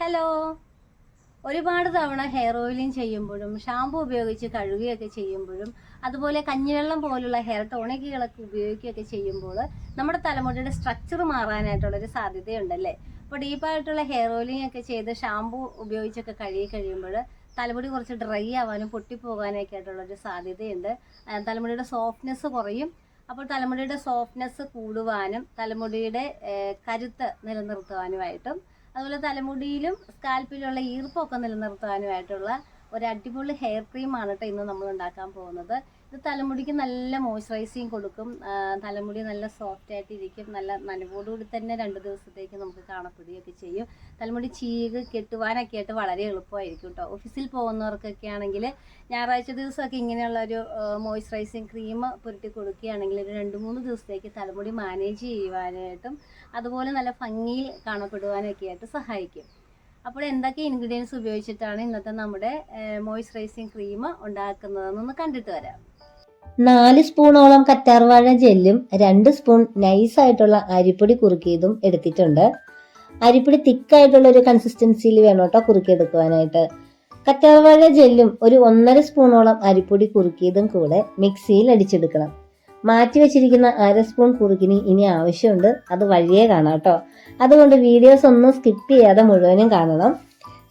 Hello ഒരുപാട് തവണ hair oiling ചെയ്യുമ്പോഴും ഷാമ്പു ഉപയോഗിച്ച് കഴുകുകയൊക്കെ ചെയ്യുമ്പോഴും അതുപോലെ കഞ്ഞിവെള്ളം പോലുള്ള ഹെയർ ടോണിക്കുകളൊക്കെ ഉപയോഗിക്കുകയൊക്കെ ചെയ്യുമ്പോൾ നമ്മുടെ തലമുടിയുടെ സ്ട്രക്ചർ മാറാനായിട്ടുള്ളൊരു സാധ്യതയുണ്ടല്ലേ? അപ്പോൾ ഡീപ്പായിട്ടുള്ള ഹെയർ ഓയിലിങ് ഒക്കെ ചെയ്ത് ഷാമ്പു ഉപയോഗിച്ചൊക്കെ കഴുകി കഴിയുമ്പോൾ തലമുടി കുറച്ച് ഡ്രൈ ആവാനും പൊട്ടിപ്പോകാനൊക്കെ ആയിട്ടുള്ളൊരു സാധ്യതയുണ്ട്. തലമുടിയുടെ സോഫ്റ്റ്നെസ് കുറയും. അപ്പോൾ തലമുടിയുടെ സോഫ്റ്റ്നെസ് കൂടുവാനും തലമുടിയുടെ കരുത്ത് നിലനിർത്തുവാനുമായിട്ടും അതുപോലെ തലമുടിയിലും സ്കാൽപ്പിലുള്ള ഈർപ്പമൊക്കെ നിലനിർത്താനുമായിട്ടുള്ള ഒരു അടിപൊളി ഹെയർ ക്രീമാണ് കേട്ടോ ഇന്ന് നമ്മൾ ഉണ്ടാക്കാൻ പോകുന്നത്. ഇത് തലമുടിക്ക് നല്ല മോയ്സ്ചറൈസിങ് കൊടുക്കും. തലമുടി നല്ല സോഫ്റ്റ് ആയിട്ട് ഇരിക്കും നല്ല നനവോടുകൂടി തന്നെ രണ്ട് ദിവസത്തേക്ക് നമുക്ക് കാണപ്പെടുകയൊക്കെ ചെയ്യും. തലമുടി ചീക് കെട്ടുവാനൊക്കെ ആയിട്ട് വളരെ എളുപ്പമായിരിക്കും കേട്ടോ ഓഫീസിൽ പോകുന്നവർക്കൊക്കെ ആണെങ്കിൽ ഞായറാഴ്ച ദിവസമൊക്കെ ഇങ്ങനെയുള്ള ഒരു മോയ്സ്ചറൈസിങ് ക്രീം പുരട്ടി കൊടുക്കുകയാണെങ്കിൽ ഒരു രണ്ട് മൂന്ന് ദിവസത്തേക്ക് തലമുടി മാനേജ് ചെയ്യുവാനായിട്ടും അതുപോലെ നല്ല ഭംഗിയിൽ കാണപ്പെടുവാനൊക്കെ ആയിട്ട് സഹായിക്കും. അപ്പോൾ എന്തൊക്കെ ഇൻഗ്രീഡിയൻസ് ഉപയോഗിച്ചിട്ടാണ് ഇന്നത്തെ നമ്മുടെ മോയ്സ്ചറൈസിങ് ക്രീം ഉണ്ടാക്കുന്നതെന്നൊന്ന് കണ്ടിട്ട് വരാം. നാല് സ്പൂണോളം കറ്റാർവാഴ ജെല്ലും രണ്ട് സ്പൂൺ നൈസ് ആയിട്ടുള്ള അരിപ്പൊടി കുറുക്കിയതും എടുത്തിട്ടുണ്ട്. അരിപ്പൊടി തിക്കായിട്ടുള്ള ഒരു കൺസിസ്റ്റൻസിയിൽ വേണം കേട്ടോ കുറുക്കിയെടുക്കുവാനായിട്ട്. കറ്റാർവാഴ ജെല്ലും ഒരു ഒന്നര സ്പൂണോളം അരിപ്പൊടി കുറുക്കിയതും കൂടെ മിക്സിയിൽ അടിച്ചെടുക്കണം. മാറ്റി വെച്ചിരിക്കുന്ന അര സ്പൂൺ കുറുക്കിന് ഇനി ആവശ്യമുണ്ട്. അത് വഴിയേ കാണാം കേട്ടോ. അതുകൊണ്ട് വീഡിയോസ് ഒന്നും സ്കിപ്പ് ചെയ്യാതെ മുഴുവനും കാണണം.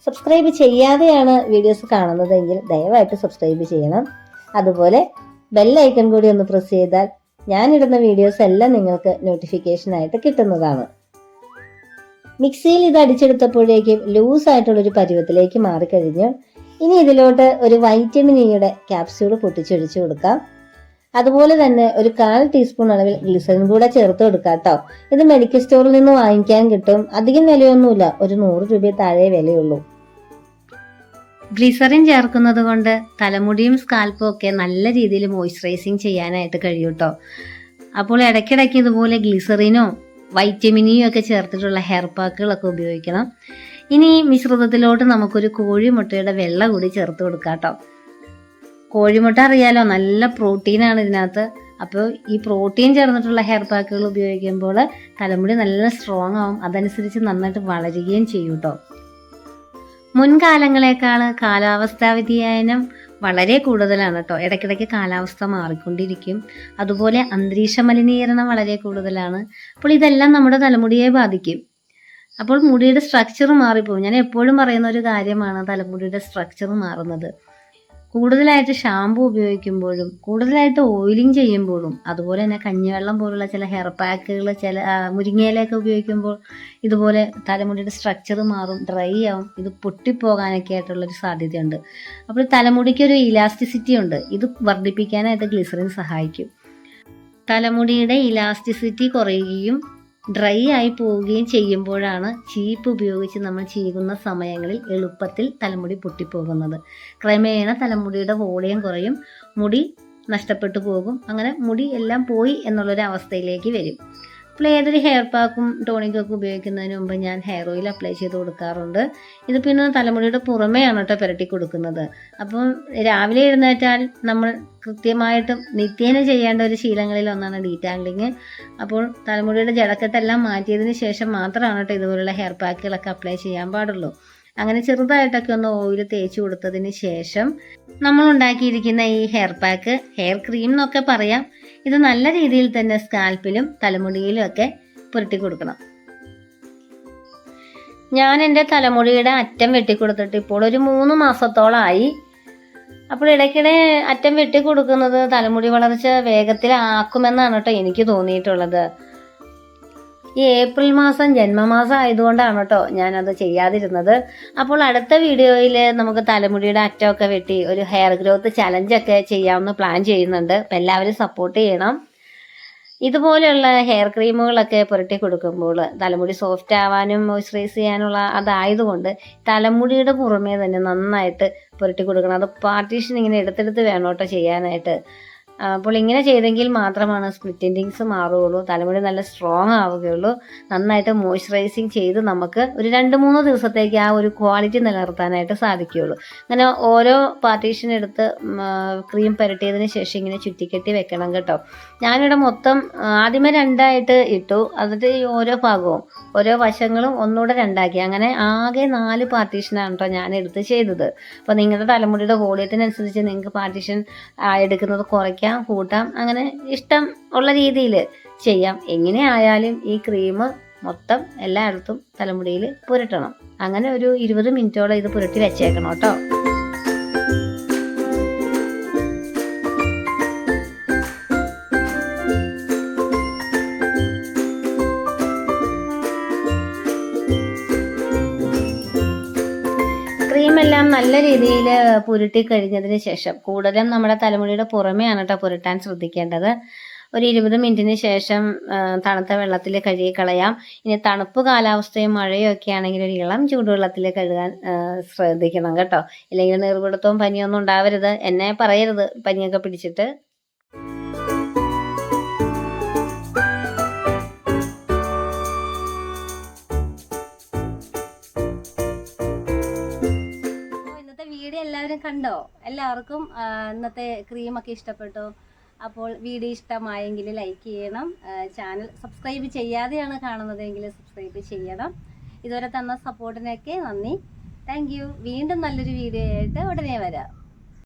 സബ്സ്ക്രൈബ് ചെയ്യാതെയാണ് വീഡിയോസ് കാണുന്നതെങ്കിൽ ദയവായിട്ട് സബ്സ്ക്രൈബ് ചെയ്യണം. അതുപോലെ ബെല്ലൈക്കൺ കൂടി ഒന്ന് പ്രസ് ചെയ്താൽ ഞാനിടുന്ന വീഡിയോസ് എല്ലാം നിങ്ങൾക്ക് നോട്ടിഫിക്കേഷനായിട്ട് കിട്ടുന്നതാണ്. മിക്സിയിൽ ഇത് അടിച്ചെടുത്തപ്പോഴേക്കും ലൂസ് ആയിട്ടുള്ളൊരു പരുവത്തിലേക്ക് മാറിക്കഴിഞ്ഞു. ഇനി ഇതിലോട്ട് ഒരു വൈറ്റമിൻ ഇയുടെ ക്യാപ്സ്യൂൾ പൊട്ടിച്ചൊഴിച്ചു കൊടുക്കാം. അതുപോലെ തന്നെ ഒരു കാൽ ടീസ്പൂൺ അളവിൽ ഗ്ലിസറിൻ കൂടെ ചേർത്ത് കൊടുക്കുക കേട്ടോ ഇത് മെഡിക്കൽ സ്റ്റോറിൽ നിന്ന് വാങ്ങിക്കാൻ കിട്ടും. അധികം വിലയൊന്നുമില്ല. ഒരു നൂറ് രൂപ താഴെ വിലയുള്ളൂ. ഗ്ലിസറിൻ ചേർക്കുന്നത് കൊണ്ട് തലമുടിയും സ്കാൽപ്പും ഒക്കെ നല്ല രീതിയിൽ മോയ്സ്ചറൈസിങ് ചെയ്യാനായിട്ട് കഴിയും കേട്ടോ അപ്പോൾ ഇടയ്ക്കിടയ്ക്ക് ഇതുപോലെ ഗ്ലിസറിനോ വൈറ്റമിനിയോ ഒക്കെ ചേർത്തിട്ടുള്ള ഹെയർ പാക്കുകളൊക്കെ ഉപയോഗിക്കണം. ഇനി മിശ്രിതത്തിലോട്ട് നമുക്കൊരു കോഴിമുട്ടയുടെ വെള്ള കൂടി ചേർത്ത് കൊടുക്കാം കേട്ടോ കോഴിമുട്ട അറിയാലോ നല്ല പ്രോട്ടീനാണ് ഇതിനകത്ത്. അപ്പോൾ ഈ പ്രോട്ടീൻ ചേർന്നിട്ടുള്ള ഹെയർ പാക്കുകൾ ഉപയോഗിക്കുമ്പോൾ തലമുടി നല്ല സ്ട്രോങ് ആവും. അതനുസരിച്ച് നന്നായിട്ട് വളരുകയും ചെയ്യും കേട്ടോ മുൻകാലങ്ങളെക്കാൾ കാലാവസ്ഥാ വ്യതിയാനം വളരെ കൂടുതലാണ് കേട്ടോ ഇടയ്ക്കിടയ്ക്ക് കാലാവസ്ഥ മാറിക്കൊണ്ടിരിക്കും. അതുപോലെ അന്തരീക്ഷ മലിനീകരണം വളരെ കൂടുതലാണ്. അപ്പോൾ ഇതെല്ലാം നമ്മുടെ തലമുടിയെ ബാധിക്കും. അപ്പോൾ മുടിയുടെ സ്ട്രക്ചർ മാറിപ്പോകും ഞാൻ എപ്പോഴും പറയുന്ന ഒരു കാര്യമാണ് തലമുടിയുടെ സ്ട്രക്ചർ മാറുന്നത്. കൂടുതലായിട്ട് ഷാമ്പു ഉപയോഗിക്കുമ്പോഴും കൂടുതലായിട്ട് ഓയിലിംഗ് ചെയ്യുമ്പോഴും അതുപോലെ തന്നെ കഞ്ഞിവെള്ളം പോലുള്ള ചില ഹെയർ പാക്കുകൾ ചില മുരിങ്ങയിലൊക്കെ ഉപയോഗിക്കുമ്പോൾ ഇതുപോലെ തലമുടിയുടെ സ്ട്രക്ചർ മാറും ഡ്രൈ ആവും ഇത് പൊട്ടിപ്പോകാനൊക്കെ ആയിട്ടുള്ളൊരു സാധ്യതയുണ്ട്. അപ്പോൾ തലമുടിക്ക് ഒരു ഇലാസ്റ്റിസിറ്റി ഉണ്ട് ഇത് വർദ്ധിപ്പിക്കാനായിട്ട് ഗ്ലിസറിൻ സഹായിക്കും. തലമുടിയുടെ ഇലാസ്റ്റിസിറ്റി കുറയുകയും ഡ്രൈ ആയി പോവുകയും ചെയ്യുമ്പോഴാണ് ചീപ്പ് ഉപയോഗിച്ച് നമ്മൾ ചെയ്യുന്ന സമയങ്ങളിൽ എളുപ്പത്തിൽ തലമുടി പൊട്ടിപ്പോകുന്നത്. ക്രമേണ തലമുടിയുടെ വോളിയം കുറയും മുടി നഷ്ടപ്പെട്ടു പോകും അങ്ങനെ മുടി എല്ലാം പോയി എന്നുള്ളൊരു അവസ്ഥയിലേക്ക് വരും. അപ്പോൾ ഏതൊരു ഹെയർ പാക്കും ടോണിക്കും ഒക്കെ ഉപയോഗിക്കുന്നതിന് മുമ്പ് ഞാൻ ഹെയർ ഓയിൽ അപ്ലൈ ചെയ്ത് കൊടുക്കാറുണ്ട്. ഇത് പിന്നെ തലമുടിയുടെ പുറമേയാണ് കേട്ടോ പുരട്ടി കൊടുക്കുന്നത്. അപ്പം രാവിലെ എഴുന്നേറ്റാൽ നമ്മൾ കൃത്യമായിട്ടും നിത്യേന ചെയ്യേണ്ട ഒരു ശീലങ്ങളിൽ ഒന്നാണ് ഡീറ്റാംഗ്ലിങ് അപ്പോൾ തലമുടിയുടെ ജടക്കത്തെല്ലാം മാറ്റിയതിന് ശേഷം മാത്രമാണ് കേട്ടോ ഇതുപോലുള്ള ഹെയർ പാക്കുകളൊക്കെ അപ്ലൈ ചെയ്യാൻ പാടുള്ളൂ. അങ്ങനെ ചെറുതായിട്ടൊക്കെ ഒന്ന് ഓയിൽ തേച്ച് കൊടുത്തതിന് ശേഷം നമ്മൾ ഉണ്ടാക്കിയിരിക്കുന്ന ഈ ഹെയർ പാക്ക് ഹെയർ ക്രീം എന്നൊക്കെ പറയാം. ഇത് നല്ല രീതിയിൽ തന്നെ സ്കാൽപ്പിലും തലമുടിയിലും ഒക്കെ പുരട്ടി കൊടുക്കണം. ഞാൻ എന്റെ തലമുടിയുടെ അറ്റം വെട്ടിക്കൊടുത്തിട്ട് ഇപ്പോൾ ഒരു മൂന്ന് മാസത്തോളമായി അപ്പോൾ ഇടയ്ക്കിടെ അറ്റം വെട്ടി കൊടുക്കുന്നത് തലമുടി വളർച്ച വേഗത്തിലാക്കുമെന്നാണ് കേട്ടോ എനിക്ക് തോന്നിയിട്ടുള്ളത്. ഈ ഏപ്രിൽ മാസം ജന്മമാസം ആയതുകൊണ്ടാണ് കേട്ടോ ഞാനത് ചെയ്യാതിരുന്നത്. അപ്പോൾ അടുത്ത വീഡിയോയിൽ നമുക്ക് തലമുടിയുടെ അറ്റമൊക്കെ വെട്ടി ഒരു ഹെയർ ഗ്രോത്ത് ചലഞ്ചൊക്കെ ചെയ്യാമെന്ന് പ്ലാൻ ചെയ്യുന്നുണ്ട്. അപ്പം എല്ലാവരും സപ്പോർട്ട് ചെയ്യണം. ഇതുപോലെയുള്ള ഹെയർ ക്രീമുകളൊക്കെ പുരട്ടി കൊടുക്കുമ്പോൾ തലമുടി സോഫ്റ്റ് ആവാനും മോയ്സ്ചറൈസ് ചെയ്യാനുള്ള അതായതുകൊണ്ട് തലമുടിയുടെ പുറമേ തന്നെ നന്നായിട്ട് പുരട്ടി കൊടുക്കണം. അത് പാർട്ടീഷൻ ഇങ്ങനെ എടുത്തെടുത്ത് വേണം കേട്ടോ ചെയ്യാനായിട്ട്. അപ്പോൾ ഇങ്ങനെ ചെയ്തെങ്കിൽ മാത്രമാണ് സ്പ്ലിറ്റ് എൻഡിങ്സ് മാറുകയുള്ളൂ. തലമുടി നല്ല സ്ട്രോങ് ആവുകയുള്ളൂ. നന്നായിട്ട് മോയ്സ്ചറൈസിങ് ചെയ്ത് നമുക്ക് ഒരു രണ്ട് മൂന്ന് ദിവസത്തേക്ക് ആ ഒരു ക്വാളിറ്റി നിലനിർത്താനായിട്ട് സാധിക്കുകയുള്ളൂ. അങ്ങനെ ഓരോ പാർട്ടീഷൻ എടുത്ത് ക്രീം പുരട്ടിയതിന് ശേഷം ഇങ്ങനെ ചുറ്റിക്കെട്ടി വെക്കണം കേട്ടോ. ഞാനിവിടെ മൊത്തം ആദ്യമേ രണ്ടായിട്ട് ഇട്ടു. ഈ ഓരോ ഭാഗവും ഓരോ വശങ്ങളും ഒന്നുകൂടെ രണ്ടാക്കി. അങ്ങനെ ആകെ നാല് പാർട്ടീഷനാണ് കേട്ടോ ഞാൻ എടുത്ത് ചെയ്തത്. അപ്പോൾ നിങ്ങളുടെ തലമുടിയുടെ വോളിയത്തിനനുസരിച്ച് നിങ്ങൾക്ക് പാർട്ടീഷൻ എടുക്കുന്നത് കുറയ്ക്കാം. കൂട്ടാം അങ്ങനെ ഇഷ്ടം ഉള്ള രീതിയിൽ ചെയ്യാം. എങ്ങനെ ആയാലും ഈ ക്രീം മൊത്തം എല്ലായിടത്തും തലമുടിയിൽ പുരട്ടണം. അങ്ങനെ ഒരു ഇരുപത് മിനിറ്റോളം ഇത് പുരട്ടി വെച്ചേക്കണം കേട്ടോ. ക്രീമെല്ലാം നല്ല രീതിയിൽ പുരുട്ടി കഴിഞ്ഞതിന് ശേഷം കൂടുതലും നമ്മുടെ തലമുടിയുടെ പുറമെയാണ് കേട്ടോ പുരട്ടാൻ ശ്രദ്ധിക്കേണ്ടത്. ഒരു ഇരുപത് മിനിറ്റിന് ശേഷം തണുത്ത വെള്ളത്തിൽ കഴുകി കളയാം ഇനി തണുപ്പ് കാലാവസ്ഥയും മഴയും ഒക്കെ ആണെങ്കിൽ ഒരു ഇളം ചൂടുവെള്ളത്തിൽ കഴുകാൻ ശ്രദ്ധിക്കണം കേട്ടോ. ഇല്ലെങ്കിൽ നീർപിടുത്തവും പനിയൊന്നും ഉണ്ടാവരുത്. എന്നെ പറയരുത് പനിയൊക്കെ പിടിച്ചിട്ട്. കണ്ടോ? എല്ലാവർക്കും ഇന്നത്തെ ക്രീമൊക്കെ ഇഷ്ടപ്പെട്ടോ? അപ്പോൾ വീഡിയോ ഇഷ്ടമായെങ്കിൽ ലൈക്ക് ചെയ്യണം. ചാനൽ സബ്സ്ക്രൈബ് ചെയ്യാതെയാണ് കാണുന്നതെങ്കിൽ സബ്സ്ക്രൈബ് ചെയ്യണം. ഇതുവരെ തന്ന സപ്പോർട്ടിനൊക്കെ നന്ദി. താങ്ക് വീണ്ടും നല്ലൊരു വീഡിയോ ആയിട്ട് ഉടനെ വരാം.